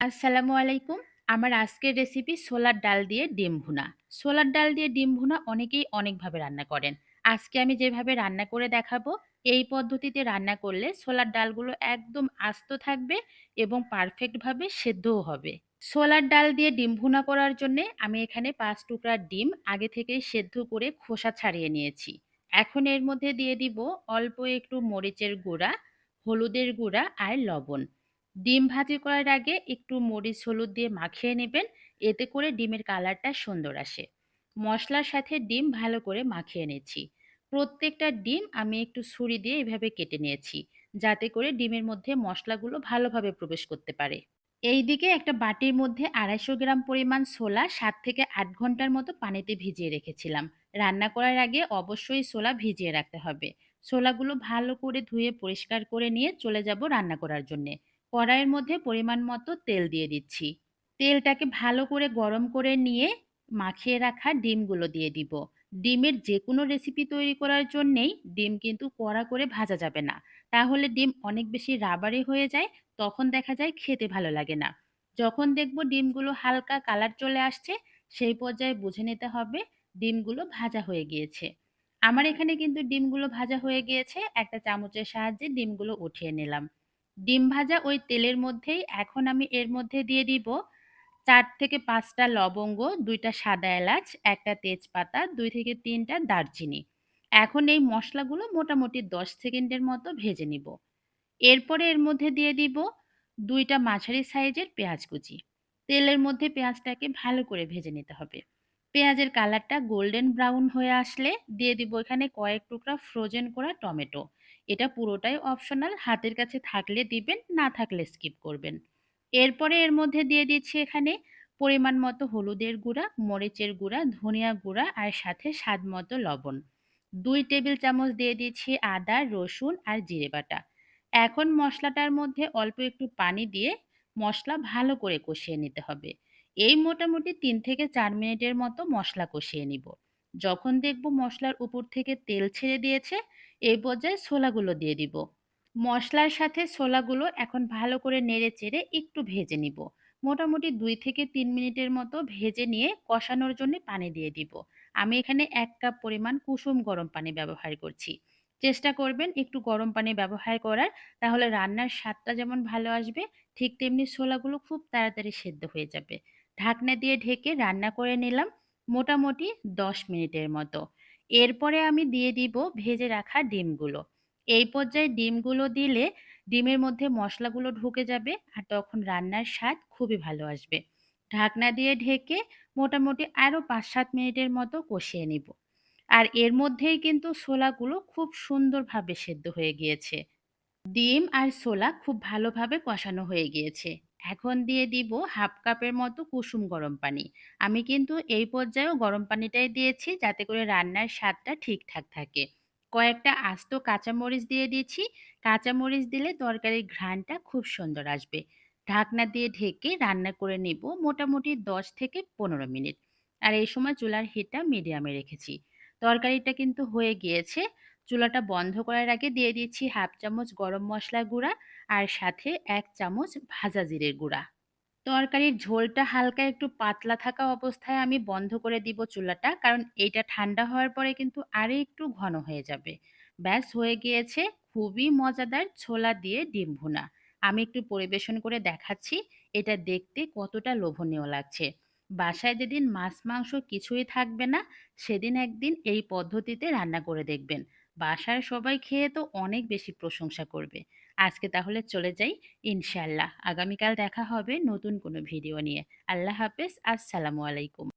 আসসালামু আলাইকুম। আমার আজকের রেসিপি ছোলার ডাল দিয়ে ডিম ভুনা। ছোলার ডাল দিয়ে ডিম ভুনা অনেকেই অনেকভাবে রান্না করেন। আজকে আমি যেভাবে রান্না করে দেখাবো, এই পদ্ধতিতে রান্না করলে ছোলার ডালগুলো একদম আস্ত থাকবে এবং পারফেক্টভাবে সেদ্ধও হবে। ছোলার ডাল দিয়ে ডিম ভুনা করার জন্যে আমি এখানে পাঁচ টুকরা ডিম আগে থেকেই সেদ্ধ করে খোসা ছাড়িয়ে নিয়েছি। এখন এর মধ্যে দিয়ে দিব অল্প একটু মরিচের গুঁড়া, হলুদের গুঁড়া আর লবণ। ডিম ভাজি করার আগে একটু মরিচ, হলুদ দিয়ে মাখিয়ে নেবেন। এতে করে ডিমের কালারটা সুন্দর আসে। মশলার সাথে ডিম ভালো করে মাখিয়ে নিয়েছি প্রত্যেকটা ডিম আমি একটু ছুরি দিয়ে এভাবে কেটে নিয়েছি, যাতে করে ডিমের মধ্যে মশলাগুলো ভালোভাবে প্রবেশ করতে পারে। এই দিকে একটা বাটির মধ্যে আড়াইশো গ্রাম পরিমাণ ছোলা সাত থেকে আট ঘণ্টার মতো পানিতে ভিজিয়ে রেখেছিলাম। রান্না করার আগে অবশ্যই ছোলা ভিজিয়ে রাখতে হবে। ছোলাগুলো ভালো করে ধুয়ে পরিষ্কার করে নিয়ে চলে যাব রান্না করার জন্যে। কড়াইয়ের মধ্যে পরিমাণ মতো তেল দিয়ে দিচ্ছি। তেলটাকে ভালো করে গরম করে নিয়ে মাখিয়ে রাখা ডিমগুলো দিয়ে দিব। ডিমের যে কোনো রেসিপি তৈরি করার জন্যেই ডিম কিন্তু কড়া করে ভাজা যাবে না। তাহলে ডিম অনেক বেশি রাবারি হয়ে যায়, তখন দেখা যায় খেতে ভালো লাগে না। যখন দেখব ডিমগুলো হালকা কালার চলে আসছে, সেই পর্যায়ে বুঝে নিতে হবে ডিমগুলো ভাজা হয়ে গিয়েছে। আমার এখানে কিন্তু ডিমগুলো ভাজা হয়ে গিয়েছে, একটা চামচের সাহায্যে ডিমগুলো উঠিয়ে নিলাম। ডিম ভাজা ওই তেলের মধ্যেই এখন আমি এর মধ্যে দিয়ে দিব চার থেকে পাঁচটা লবঙ্গ, দুইটা সাদা এলাচ, একটা তেজপাতা, দুই থেকে তিনটা দারচিনি। এখন এই মশলাগুলো মোটামুটি দশ সেকেন্ডের মতো ভেজে নিব। এরপরে এর মধ্যে দিয়ে দিব দুইটা মাঝারি সাইজের পেঁয়াজ কুচি। তেলের মধ্যে পেঁয়াজটাকে ভালো করে ভেজে নিতে হবে। পেঁয়াজের কালারটা গোল্ডেন ব্রাউন হয়ে আসলে দিয়ে দিব এখানে কয়েক টুকরা ফ্রোজেন করা টমেটো। এটা পুরোটাই অপশনাল, হাতের কাছে থাকলে দিবেন, না থাকলে স্কিপ করবেন। এরপরে এর মধ্যে দিয়ে দিচ্ছি এখানে পরিমাণ মতো হলুদের গুঁড়া, মরিচের গুঁড়া, ধনিয়া গুঁড়া আর সাথে স্বাদ মতো লবণ। দুই টেবিল চামচ দিয়ে দিচ্ছি আদা, রসুন আর জিরে বাটা। এখন মশলাটার মধ্যে অল্প একটু পানি দিয়ে মশলা ভালো করে কষিয়ে নিতে হবে। এই মোটামুটি তিন থেকে চার মিনিটের মতো মশলা কষিয়ে নিব। যখন দেখব মশলার উপর থেকে তেল ছেড়ে দিয়েছে, এই পর্যায়ে ছোলাগুলো দিয়ে দিব। মশলার সাথে ছোলাগুলো এখন ভালো করে নেড়ে চেড়ে একটু ভেজে নিব। মোটামুটি দুই থেকে তিন মিনিটের মতো ভেজে নিয়ে কষানোর জন্য পানি দিয়ে দিব। আমি এখানে এক কাপ পরিমাণ কুসুম গরম পানি ব্যবহার করছি। চেষ্টা করবেন একটু গরম পানি ব্যবহার করার, তাহলে রান্নার স্বাদটা যেমন ভালো আসবে, ঠিক তেমনি ছোলাগুলো খুব তাড়াতাড়ি সেদ্ধ হয়ে যাবে। ঢাকনা দিয়ে ঢেকে রান্না করে নিলাম মোটামুটি দশ মিনিটের মতো। এরপরে আমি দিয়ে দিব ভেজে রাখা ডিমগুলো। এই পর্যায়ে ডিমগুলো দিলে ডিমের মধ্যে মশলাগুলো ঢুকে যাবে আর তখন রান্নার স্বাদ খুবই ভালো আসবে। ঢাকনা দিয়ে ঢেকে মোটামুটি আরও পাঁচ সাত মিনিটের মতো কষিয়ে নিব। আর এর মধ্যেই কিন্তু ছোলাগুলো খুব সুন্দরভাবে সেদ্ধ হয়ে গিয়েছে। ডিম আর ছোলা খুব ভালোভাবে কষানো হয়ে গিয়েছে। এখন দিয়ে দিব হাফ কাপের মতো কুসুম গরম পানি। আমি কিন্তু এই পর্যায়েও গরম পানিটাই দিয়েছি যাতে করে রান্নার স্বাদটা ঠিকঠাক থাকে। কয়েকটা আস্ত কাঁচামরিচ দিয়ে দিয়েছি। কাঁচামরিচ দিলে তরকারির ঘ্রাণটা খুব সুন্দর আসবে। ঢাকনা দিয়ে ঢেকে রান্না করে নেব মোটামুটি দশ থেকে পনেরো মিনিট। আর এই সময় চুলার হিটটা মিডিয়ামে রেখেছি। তরকারিটা কিন্তু হয়ে গিয়েছে। চুলাটা বন্ধ করার আগে দিয়ে দিচ্ছি হাফ চামচ গরম মশলা গুঁড়া আর সাথে এক চামচ ভাজা জিরের গুঁড়া। তরকারির ঝোলটা হালকা একটু পাতলা থাকা অবস্থায় আমি বন্ধ করে দিব চুলাটা, কারণ এইটা ঠান্ডা হওয়ার পরে কিন্তু আরও একটু ঘন হয়ে যাবে। ব্যাস, হয়ে গিয়েছে খুবই মজাদার ছোলা দিয়ে ডিম ভুনা। আমি একটু পরিবেশন করে দেখাচ্ছি, এটা দেখতে কতটা লোভনীয় লাগছে। বাসায় যেদিন মাছ মাংস কিছুই থাকবে না, সেদিন একদিন এই পদ্ধতিতে রান্না করে দেখবেন। বাসার সবাই খেয়ে তো অনেক বেশি প্রশংসা করবে। আজকে তাহলে চলে যাই ইনশাল্লাহ আগামীকাল দেখা হবে নতুন কোনো ভিডিও নিয়ে। আল্লাহ হাফেজ, আসসালামু আলাইকুম।